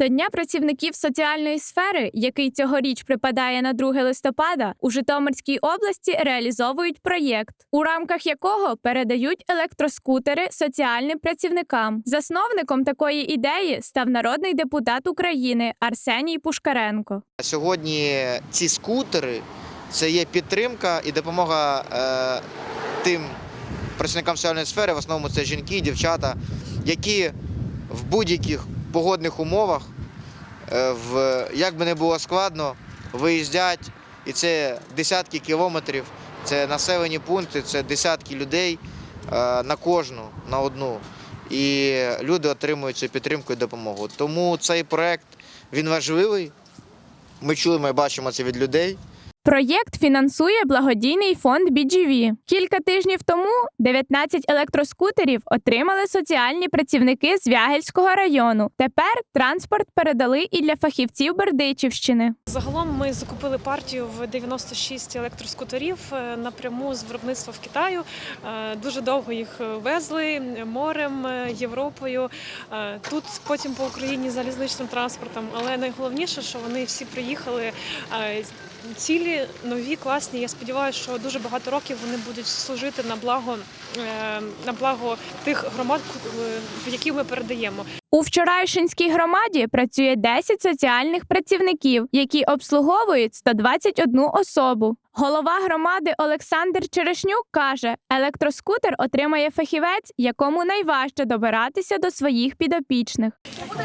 До Дня працівників соціальної сфери, який цьогоріч припадає на 2 листопада, у Житомирській області реалізовують проєкт, у рамках якого передають електроскутери соціальним працівникам. Засновником такої ідеї став народний депутат України Арсеній Пушкаренко. Сьогодні ці скутери це є підтримка і допомога е, тим працівникам соціальної сфери, в основному це жінки, дівчата, які в будь-яких погодних умовах, е, в, як би не було складно, виїздять, і це десятки кілометрів, це населені пункти, це десятки людей е, на кожну, на одну. І люди отримують цю підтримку і допомогу. Тому цей проект він важливий. Ми чуємо і бачимо це від людей. Проєкт фінансує благодійний фонд BGV. Кілька тижнів тому 19 електроскутерів отримали соціальні працівники з Вягельського району. Тепер транспорт передали і для фахівців Бердичівщини. Загалом ми закупили партію в 96 електроскутерів е, напряму з виробництва в Китаю. Е, Дуже довго їх е, везли морем, Європою. Тут потім по Україні залізничним транспортом. Але найголовніше, що вони всі приїхали цілі, нові, класні. Я сподіваюся, що дуже багато років вони будуть служити на благо е, на благо тих громад, е, в які ми передаємо. У Вчорайшинській громаді працює 10 соціальних працівників, які обслуговують 121 особу. Голова громади Олександр Черешнюк каже: електроскутер отримає фахівець, якому найважче добиратися до своїх підопічних.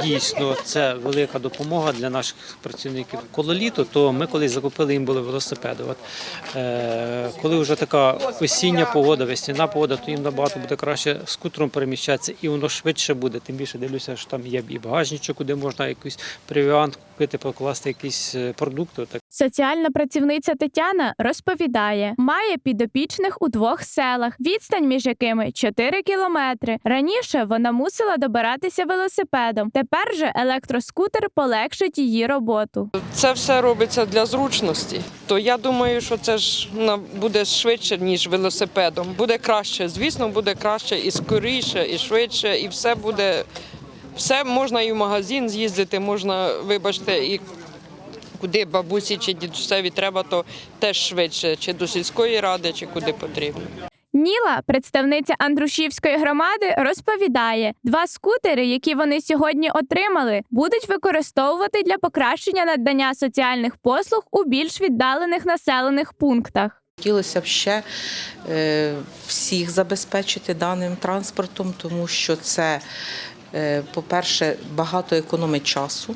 Дійсно, це велика допомога для наших працівників. Коли літо, то ми колись закупили їм були велосипеди. От, е, коли вже така осіння погода, весняна погода, то їм набагато буде краще скутером переміщатися і воно швидше буде. Тим більше дивлюся, що там є і багажничок, куди можна якийсь привіант купити, покласти якісь е, продукти. Так Соціальна працівниця Тетяна розповідає, має підопічних у двох селах, відстань між якими 4 кілометри. Раніше вона мусила добиратися велосипедом. Тепер же електроскутер полегшить її роботу. Це все робиться для зручності. То я думаю, що це ж буде швидше, ніж велосипедом. Буде краще, звісно, буде краще і скоріше, і швидше, і все буде. Все можна і в магазин з'їздити, можна, вибачте, і куди бабусі чи дідусеві треба, то теж швидше, чи до сільської ради, чи куди потрібно. Ніла, представниця Андрушівської громади, розповідає, два скутери, які вони сьогодні отримали, будуть використовувати для покращення надання соціальних послуг у більш віддалених населених пунктах. Хотілося б ще е, всіх забезпечити даним транспортом, тому що це, по-перше, багато економить часу.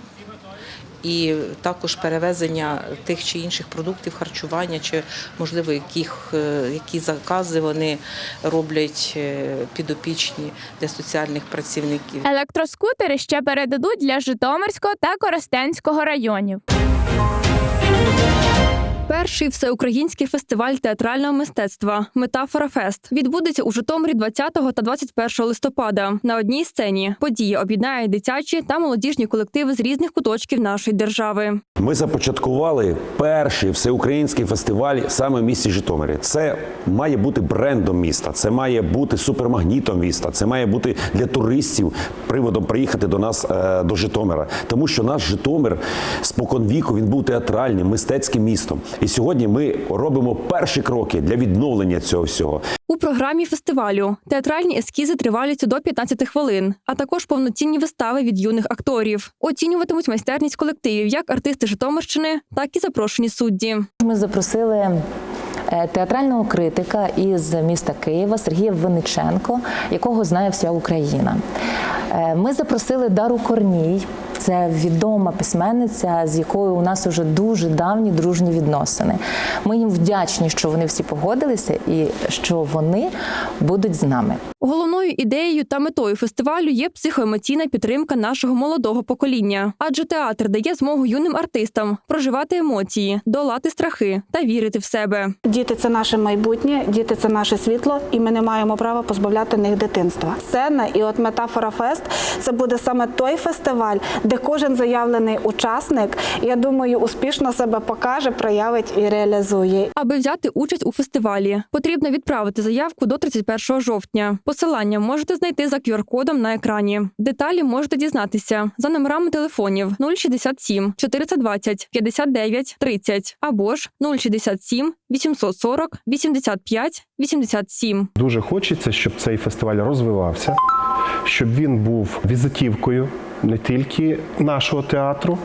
І також перевезення тих чи інших продуктів харчування, чи можливо яких, е, які закази вони роблять е, підопічні для соціальних працівників. Електроскутери ще передадуть для Житомирського та Коростенського районів. Перший всеукраїнський фестиваль театрального мистецтва Метафора Фест відбудеться у Житомирі 20 та 21 листопада. На одній сцені події об'єднає дитячі та молодіжні колективи з різних куточків нашої держави. Ми започаткували перший всеукраїнський фестиваль саме в місті Житомирі. Це має бути брендом міста, це має бути супермагнітом міста, це має бути для туристів приводом приїхати до нас е, до Житомира. Тому що наш Житомир спокон віку він був театральним, мистецьким містом. І сьогодні ми робимо перші кроки для відновлення цього всього. У програмі фестивалю театральні ескізи тривалістю до 15 хвилин, а також повноцінні вистави від юних акторів. Оцінюватимуть майстерність колективів як артисти Житомирщини, так і запрошені судді. Ми запросили е, театрального критика із міста Києва Сергія Винниченко, якого знає вся Україна. Е, Ми запросили Дару Корній. Це відома письменниця, з якою у нас вже дуже давні дружні відносини. Ми їм вдячні, що вони всі погодилися і що вони будуть з нами. Головною ідеєю та метою фестивалю є психоемоційна підтримка нашого молодого покоління, адже театр дає змогу юним артистам проживати емоції, долати страхи та вірити в себе. Діти це наше майбутнє, діти це наше світло, і ми не маємо права позбавляти них дитинства. Сцена і от метафора фест це буде саме той фестиваль, де кожен заявлений учасник, я думаю, успішно себе покаже, проявить і реалізує. Аби взяти участь у фестивалі, потрібно відправити заявку до 31 жовтня. Посилання можете знайти за QR-кодом на екрані. Деталі можете дізнатися за номерами телефонів 067 420 59 30 або ж 067 840 85 87. Дуже хочеться, щоб цей фестиваль розвивався, щоб він був візитівкою не тільки нашого театру,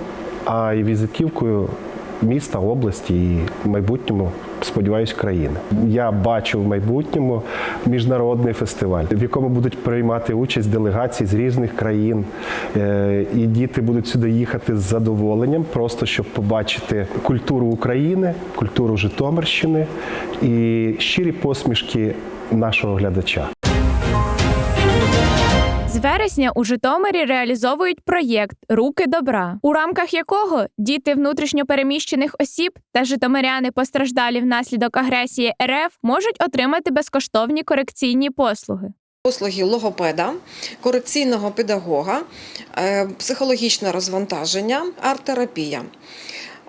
а й візитівкою міста, області і в майбутньому, сподіваюсь, країни. Я бачу в майбутньому міжнародний фестиваль, в якому будуть приймати участь делегації з різних країн. Е, І діти будуть сюди їхати з задоволенням, просто щоб побачити культуру України, культуру Житомирщини і щирі посмішки нашого глядача. З вересня у Житомирі реалізовують проєкт Руки добра, у рамках якого діти внутрішньопереміщених осіб та житомиряни постраждалі внаслідок агресії РФ можуть отримати безкоштовні корекційні послуги. Послуги логопеда, корекційного педагога, е, психологічне розвантаження, арт-терапія.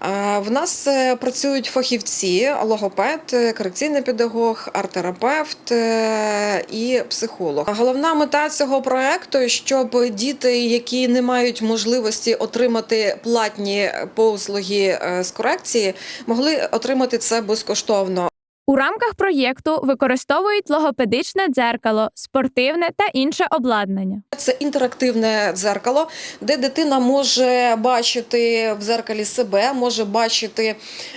Е, В нас е, працюють фахівці, логопед, е, корекційний педагог, арт-терапевт і психолог. Головна мета цього проекту, щоб діти, які не мають можливості отримати платні послуги з корекції, могли отримати це безкоштовно. У рамках проєкту використовують логопедичне дзеркало, спортивне та інше обладнання. Це інтерактивне дзеркало, де дитина може бачити в дзеркалі себе, може бачити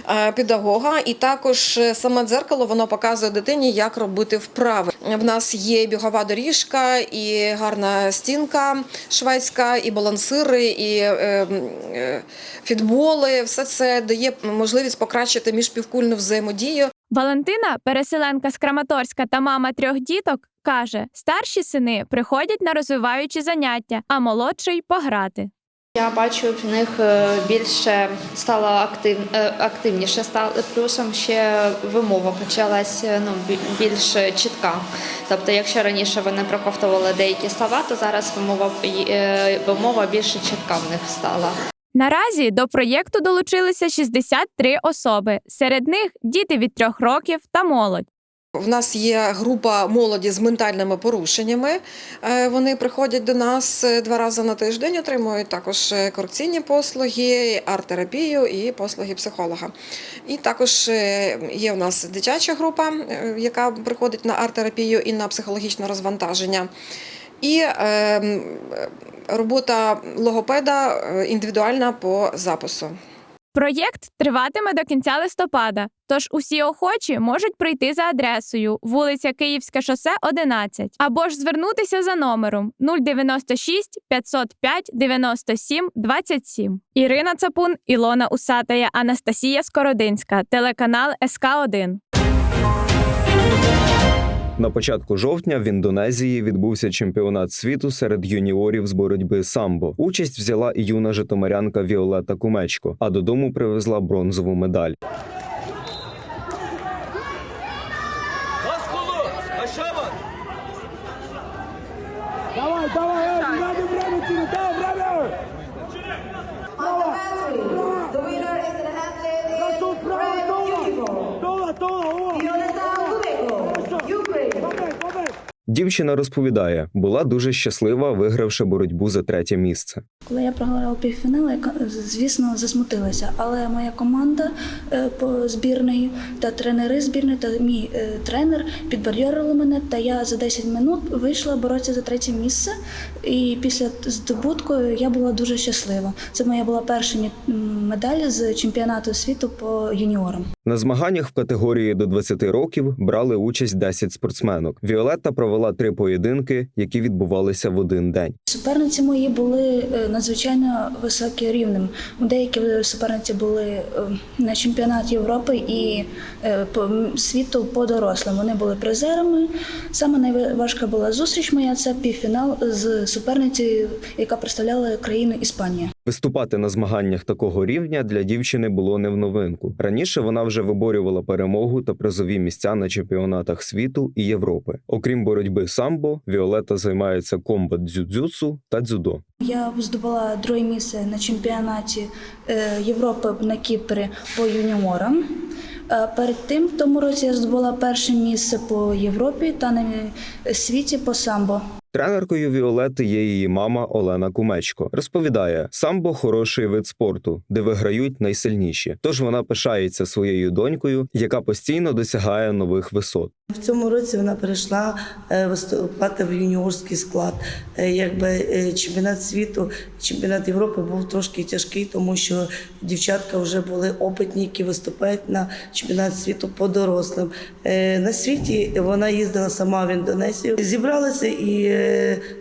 е, педагога, і також е, саме дзеркало воно показує дитині, як робити вправи. В нас є бігова доріжка, і гарна стінка шведська, і балансири, і е, фітболи. Все це дає можливість покращити міжпівкульну взаємодію. Валентина, переселенка з Краматорська та мама трьох діток, каже: старші сини приходять на розвиваючі заняття, а молодший пограти. Я бачу в них е, більше стало актив, е, активніше стало плюсом ще вимова почалась е, ну більш чітка. Тобто, якщо раніше вони проковтували деякі слова, то зараз вимова вимова більше чітка в них стала. Наразі до проєкту долучилися 63 особи. Серед них діти від трьох років та молодь. В нас є група молоді з ментальними порушеннями. Е, Вони приходять до нас е, два рази на тиждень, отримують також е, корекційні послуги, арт-терапію і послуги психолога. І також є в нас дитяча група, яка приходить на арт-терапію і на психологічне розвантаження. І е, робота логопеда е, індивідуальна по запису. Проєкт триватиме до кінця листопада, тож усі охочі можуть прийти за адресою вулиця Київське шосе 11 або ж звернутися за номером 096 505 97 27. Ірина Цапун, Ілона Усатая, Анастасія Скородинська, телеканал СК 1 На початку жовтня в Індонезії відбувся чемпіонат світу серед юніорів з боротьби самбо. Участь взяла і юна житомирянка Віолета Кумечко, а додому привезла бронзову медаль. Дівчина розповідає, була дуже щаслива, вигравши боротьбу за третє місце. Коли я програла півфінал, я, звісно, засмутилася. Але моя команда е, по збірної та тренери збірної та мій е, тренер підбадьорили мене, та я за 10 минут вийшла боротися за третє місце. І після здобутку я була дуже щаслива. Це моя була перша медаль з чемпіонату світу по юніорам. На змаганнях в категорії до 20 років брали участь 10 спортсменок. Віолетта провела три поєдинки, які відбувалися в один день. Суперниці мої були е, надзвичайно високим рівнем. Деякі суперниці були е, на чемпіонаті Європи і е, світу по дорослим. Вони були призерами. Саме найважка була зустріч моя це півфінал з суперницею, яка представляла країну Іспанія. Виступати на змаганнях такого рівня для дівчини було не в новинку. Раніше вона вже виборювала перемогу та призові місця на чемпіонатах світу і Європи. Окрім боротьби самбо, Віолетта займається комбат дзюдзюцу та дзюдо. Я здобула друге місце на чемпіонаті е, Європи на Кіпрі по юніорам. Е, Перед тим, в тому році я здобула перше місце по Європі та на світі по самбо. Тренеркою Віолети є її мама Олена Кумечко. Розповідає, самбо хороший вид спорту, де виграють найсильніші. Тож вона пишається своєю донькою, яка постійно досягає нових висот. В цьому році вона перейшла е, виступати в юніорський склад. Е, Якби е, чемпіонат світу, чемпіонат Європи був трошки тяжкий, тому що дівчатка вже були опитні, які виступають на чемпіонат світу по дорослим. На світі вона їздила сама в Індонезію, зібралася і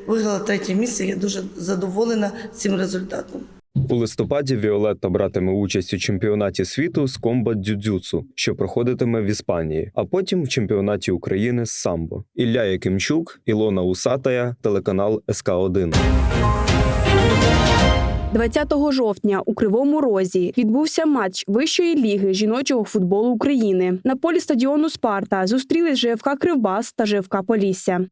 виграла третє місце. Я дуже задоволена цим результатом. У листопаді Віолетта братиме участь у чемпіонаті світу з комбат дзюдзюцу, що проходитиме в Іспанії, а потім в чемпіонаті України з самбо. Ілля Якимчук, Ілона Усатая, телеканал СК 1 20 жовтня у Кривому Розі відбувся матч Вищої ліги жіночого футболу України. На полі стадіону Спарта зустрілись ЖФК Кривбас та ЖФК Полісся.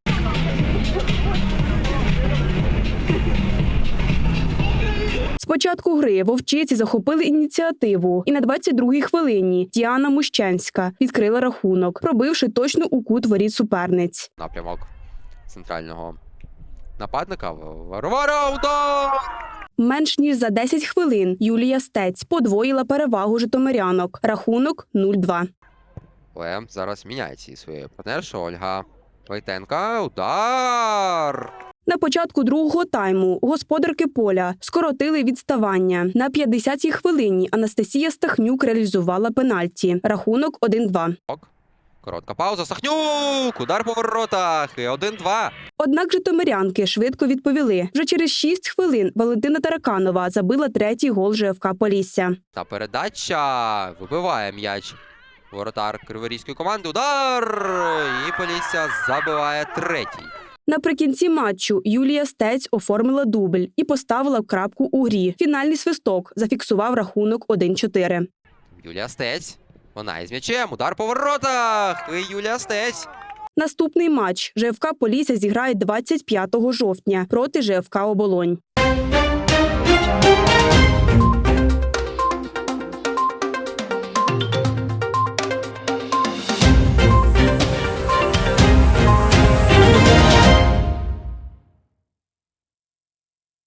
З початку гри вовчиці захопили ініціативу, і на 22-й хвилині Діана Мущенська відкрила рахунок, пробивши точно у кут воріт суперниць. напрямок центрального нападника. Варвара удар! Менш ніж за 10 хвилин Юлія Стець подвоїла перевагу житомирянок. Рахунок 0-2. Але зараз міняється і своєю партнершою Ольга Войтенка. Удар! На початку другого тайму господарки поля скоротили відставання. На 50-й хвилині Анастасія Стахнюк реалізувала пенальті. Рахунок 1-2. Коротка пауза. Сахнюк! Удар по воротах. І 1-2. Однак житомирянки швидко відповіли. Вже через 6 хвилин Валентина Тараканова забила третій гол ЖФК Полісся. Та передача вибиває м'яч. Воротар криворізької команди. Удар! І Полісся забиває третій. Наприкінці матчу Юлія Стець оформила дубль і поставила крапку у грі. Фінальний свисток зафіксував рахунок 1-4. Юлія Стець. Вона із м'ячем. Удар по воротах. І Юлія Стець. Наступний матч ЖФК Полісся зіграє 25 жовтня проти ЖФК Оболонь.